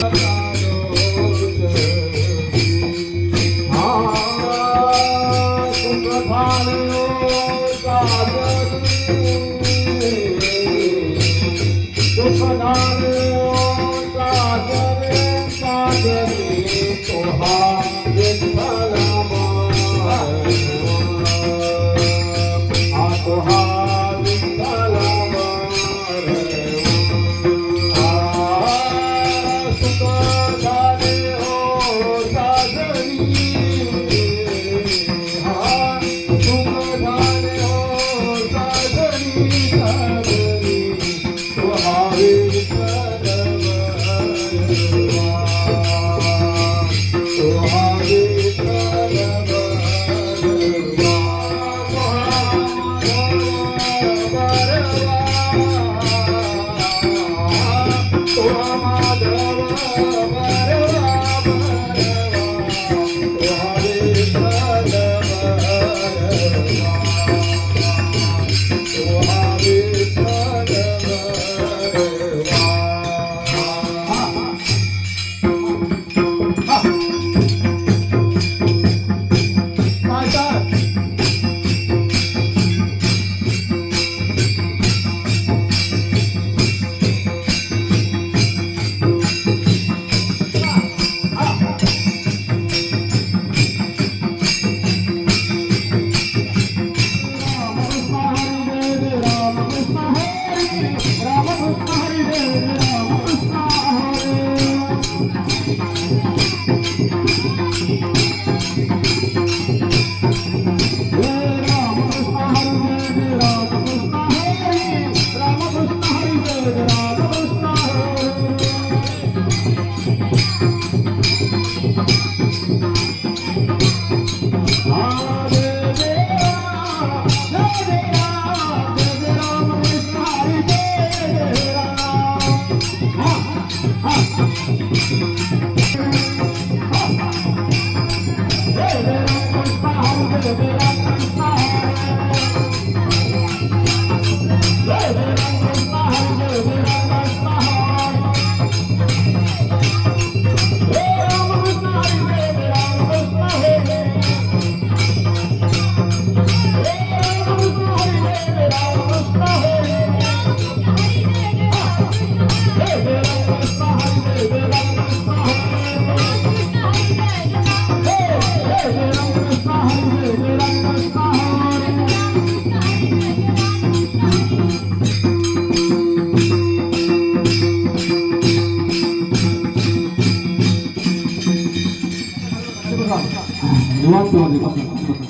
Bye-bye. સોમાધવ निवांत मध्ये 对后一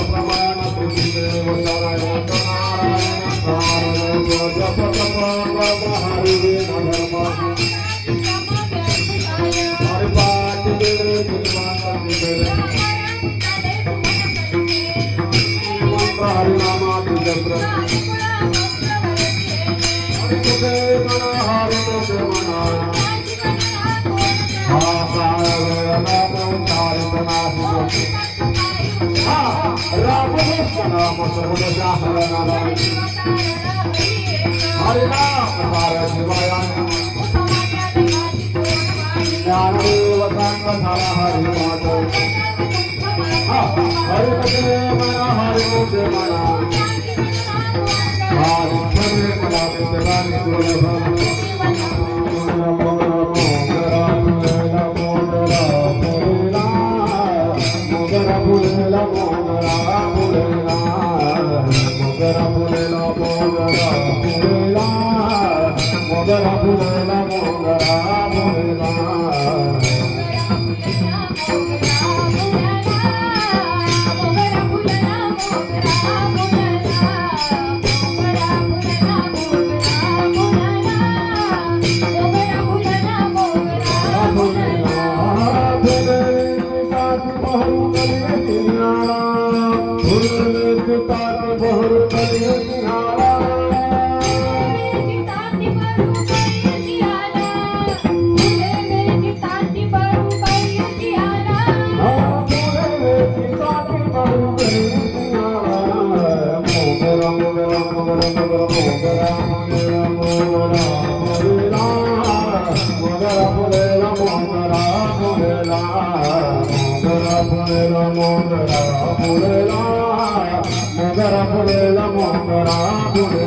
प्रमाण कृष्णदेव नारायण नारायण नाम सर्व नारायण हरि नाम हर शिवाय ज्ञानदेव सांग सारा हरि माधव हरि मुखे मना हरि मुखे मना हरि खरे मला पितरानि পুরে রাম রাম পুরে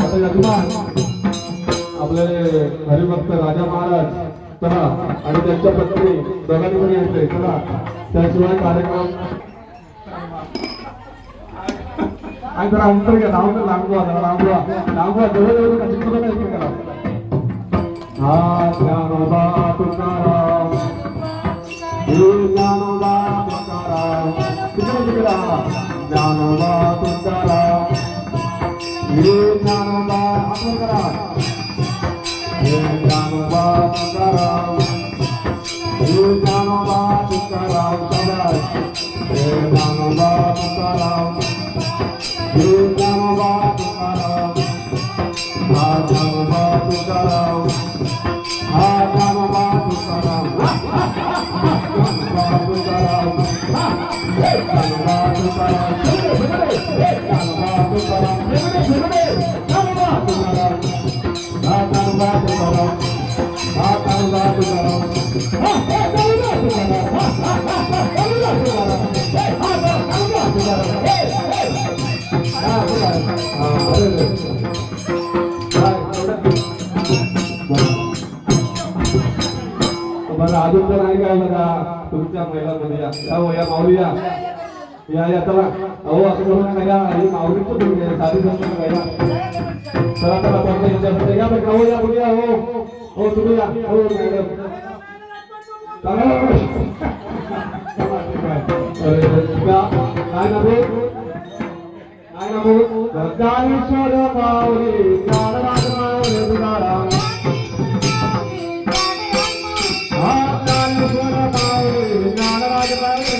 आता या तुम्हाला आपले हरिभक्त राजा महाराज चला. आणि त्यांच्या पत्नी दोघांनी पण येते चला. त्याशिवाय कार्यक्रम आणि जरा अंतर घ्या नाव तर लांबवा जरा लांबवा. लांबवा जवळ जवळ कशी तुला नाही करा हा ज्ञानोबा तुकाराम. हे ज्ञानोबा तुकाराम. ज्ञानवा तुकारा हे ज्ञानवा तुकारा हे ज्ञानवा तुकारा हे ज्ञानवा तुकारा सदा हे ज्ञानवा तुकारा हे ज्ञानवा तुकारा हा ज्ञानवा तुकारा हा बरं अजून तर नाही काय बघा तुमच्या महिलांमध्ये या? या हो, या माऊली या या या चला. अहो असं करू नका या ही माऊलीच तुम्ही या साधी समजू नका या चला चला पण यांच्यामध्ये या बघा हो या मुली या हो. हो तुम्ही या. हो मॅडम चला अरे, का- काय ना काय ना बोल माऊली ज्ञानराज माऊली तुकाराम हा ज्ञानेश्वर माऊली ज्ञानराज माऊली.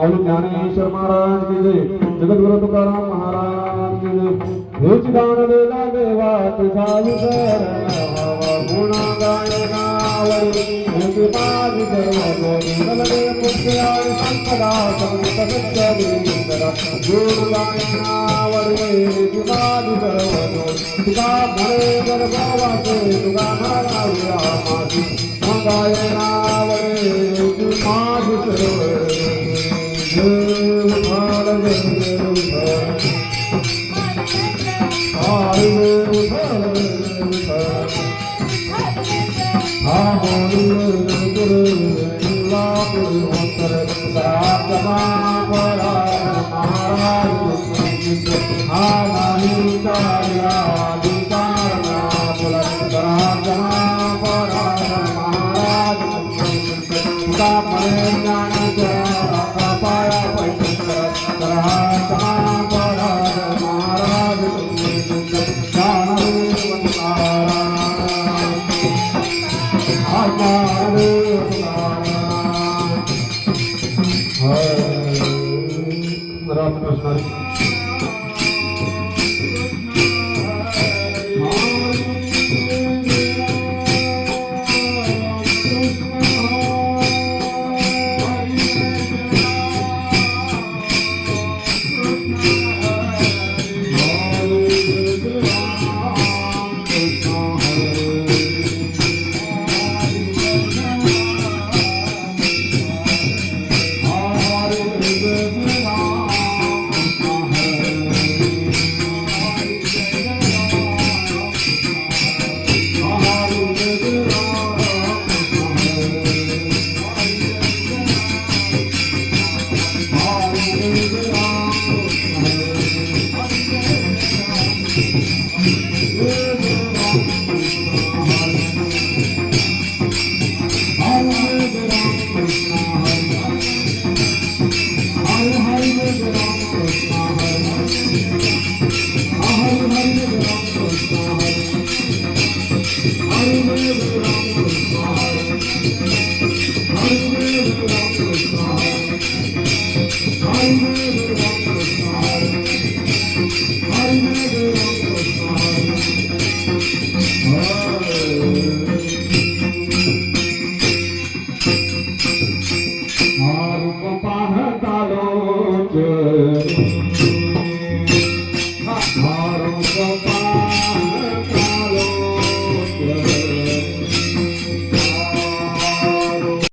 आई ज्ञानेश्वर महाराज की जय. जगद्गुरु तुकाराम महाराज की जय. हेच दान देला देवा तुझा विसर गुणा गाय गावरी हेच पाद मंगल दे संपदा संत सत्य गुण गाय गावरी तुका भरे वर गावाचे तुका भरावी Hallelujah. 的了啊